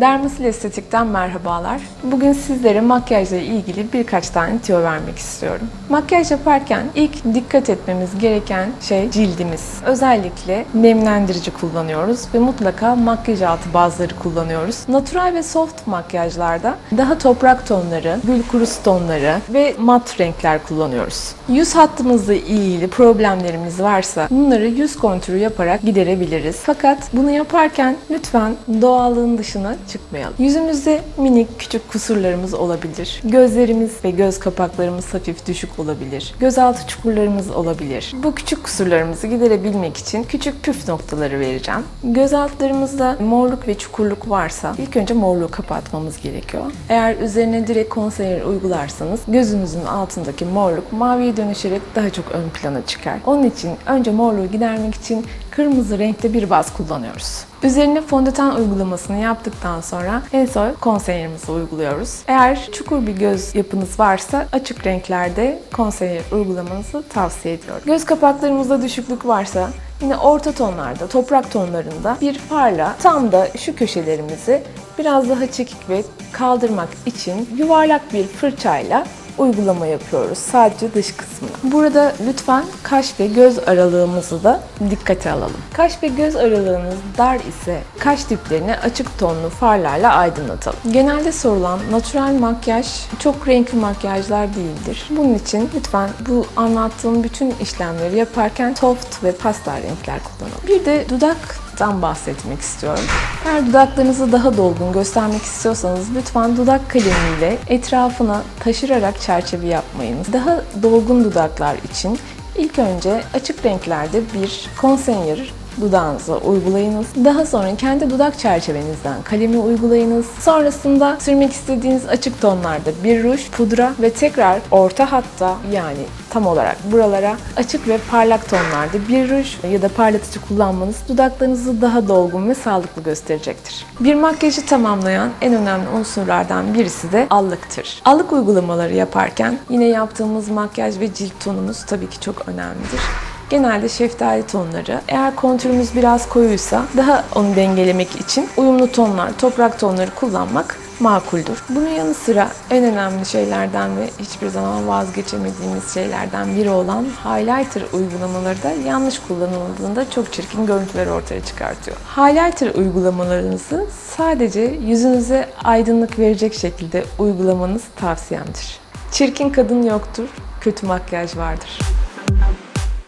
Dermasil Estetik'ten merhabalar. Bugün sizlere makyajla ilgili birkaç tane tüyo vermek istiyorum. Makyaj yaparken ilk dikkat etmemiz gereken şey cildimiz. Özellikle nemlendirici kullanıyoruz ve mutlaka makyaj altı bazları kullanıyoruz. Natural ve soft makyajlarda daha toprak tonları, gül kurusu tonları ve mat renkler kullanıyoruz. Yüz hattımızla ilgili problemlerimiz varsa bunları yüz kontürü yaparak giderebiliriz. Fakat bunu yaparken lütfen doğallığın dışına çıkmayalım. Yüzümüzde minik küçük kusurlarımız olabilir. Gözlerimiz ve göz kapaklarımız hafif düşük olabilir. Gözaltı çukurlarımız olabilir. Bu küçük kusurlarımızı giderebilmek için küçük püf noktaları vereceğim. Göz altlarımızda morluk ve çukurluk varsa ilk önce morluğu kapatmamız gerekiyor. Eğer üzerine direkt konseler uygularsanız gözünüzün altındaki morluk maviye dönüşerek daha çok ön plana çıkar. Onun için önce morluğu gidermek için kırmızı renkte bir baz kullanıyoruz. Üzerine fondöten uygulamasını yaptıktan sonra en son konselerimizi uyguluyoruz. Eğer çukur bir göz yapınız varsa açık renklerde konseler uygulamanızı tavsiye ediyorum. Göz kapaklarımızda düşüklük varsa yine orta tonlarda, toprak tonlarında bir farla tam da şu köşelerimizi biraz daha çekik ve kaldırmak için yuvarlak bir fırçayla uygulama yapıyoruz. Sadece dış kısmına. Burada lütfen kaş ve göz aralığımızı da dikkate alalım. Kaş ve göz aralığınız dar ise kaş diplerini açık tonlu farlarla aydınlatalım. Genelde sorulan natural makyaj çok renkli makyajlar değildir. Bunun için lütfen bu anlattığım bütün işlemleri yaparken soft ve pastel renkler kullanalım. Bir de dudak bahsetmek istiyorum. Eğer dudaklarınızı daha dolgun göstermek istiyorsanız lütfen dudak kalemiyle etrafına taşırarak çerçeve yapmayınız. Daha dolgun dudaklar için ilk önce açık renklerde bir concealer dudağınıza uygulayınız. Daha sonra kendi dudak çerçevenizden kalemi uygulayınız. Sonrasında sürmek istediğiniz açık tonlarda bir ruj, pudra ve tekrar orta hatta yani tam olarak buralara açık ve parlak tonlarda bir ruj ya da parlatıcı kullanmanız dudaklarınızı daha dolgun ve sağlıklı gösterecektir. Bir makyajı tamamlayan en önemli unsurlardan birisi de allıktır. Allık uygulamaları yaparken yine yaptığımız makyaj ve cilt tonumuz tabii ki çok önemlidir. Genelde şeftali tonları. Eğer kontürümüz biraz koyuysa daha onu dengelemek için uyumlu tonlar, toprak tonları kullanmak makuldür. Bunun yanı sıra en önemli şeylerden ve hiçbir zaman vazgeçemediğimiz şeylerden biri olan highlighter uygulamaları da yanlış kullanıldığında çok çirkin görüntüler ortaya çıkartıyor. Highlighter uygulamalarınızı sadece yüzünüze aydınlık verecek şekilde uygulamanız tavsiyemdir. Çirkin kadın yoktur, kötü makyaj vardır.